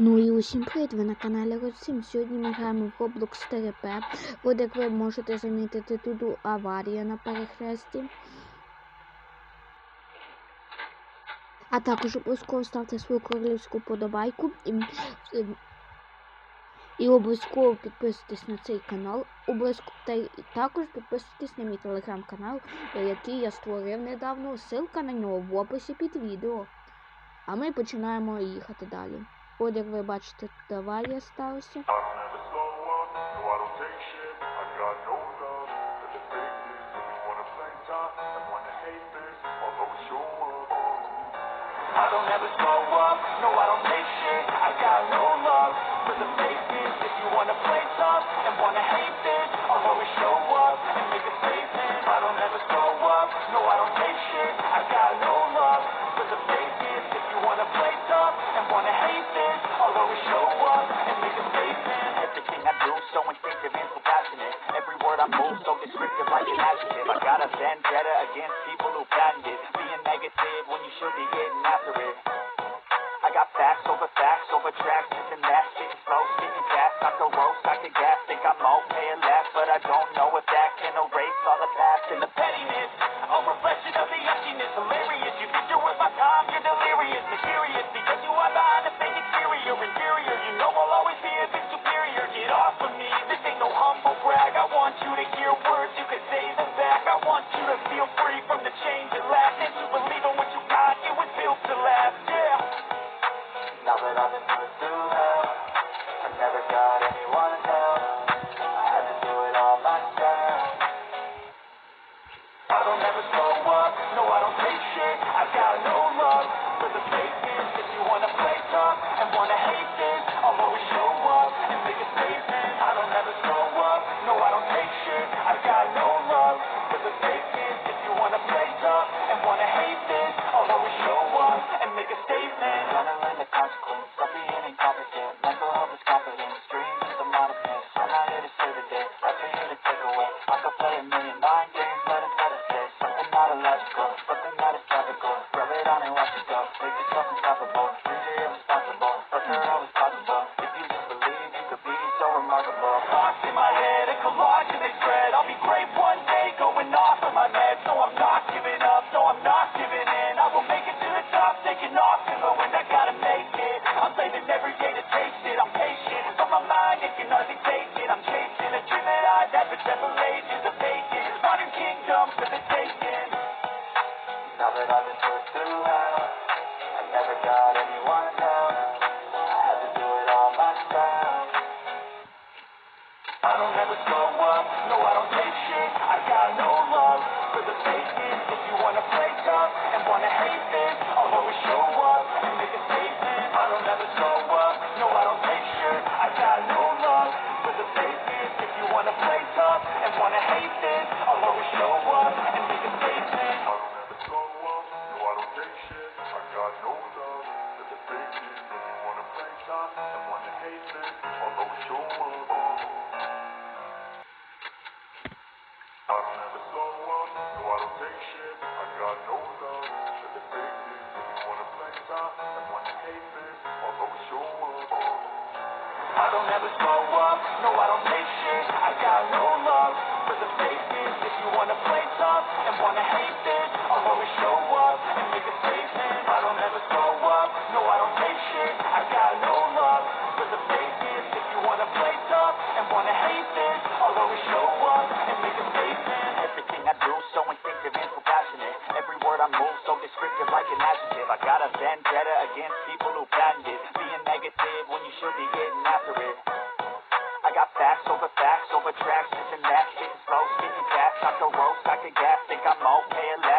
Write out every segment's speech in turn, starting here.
Ну і усім привіт, ви на каналі Росім. Сьогодні ми граємо в Roblox ТРП. От як ви можете замітити, тут аварія на перехресті. А також обов'язково ставте свою королівську подобайку і, і, і обов'язково підписуйтесь на цей канал. Та також підписуйтесь на мій телеграм-канал, який я створив недавно. Ссылка на нього в описі під відео. А ми починаємо їхати далі. От як ви бачите, аварія сталася. I don't ever slow up, no I don't take shit. I got no wanna play tough and wanna hate this, I'll always show up and make a statement. Everything I do so instinctive and so passionate. Every word I move so descriptive like an adjective. I got a vendetta against people who patent it. Being negative when you should be getting after it. I got facts over facts over tracks, and that shit slow, speaking fast, I can roast, I can gas, think I'm okay and last, but I don't know if that can erase all the past and the pettiness, Now that is the. I'm not here to I'm for you to take away. I play a million mind games, but instead something not illogical, topical. Rub it on and watch it go. Make yourself unstoppable, kingdom for the taking. Now that I've been put through hell, I never got anyone's help. I had to do it all myself. I don't ever slow up, no I don't take shit. I got no love for the fakeness. If you wanna play tough and wanna hate this, I'll always show up wanna take shit I got no love For the fake if you want to play tough and wanna hate this, vendetta against people who patent it. Being negative when you should be getting after it. I got facts over facts over tracks, and that shit slow, speaking fast. I can roast, I can gas, think I'm okay at last,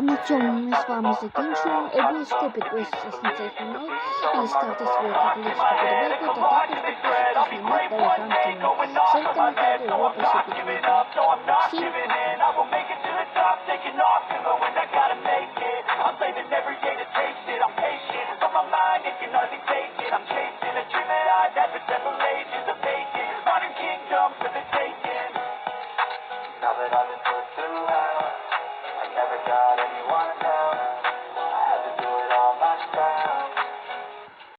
А на цьому ми з вами закінчуємо. Обов'язково підписуйтесь на цей канал і ставте свою католичку подобайку, та також підписуйтесь на мій телеграм-канал. Ссылка на канал в описі під відео. Всім пока!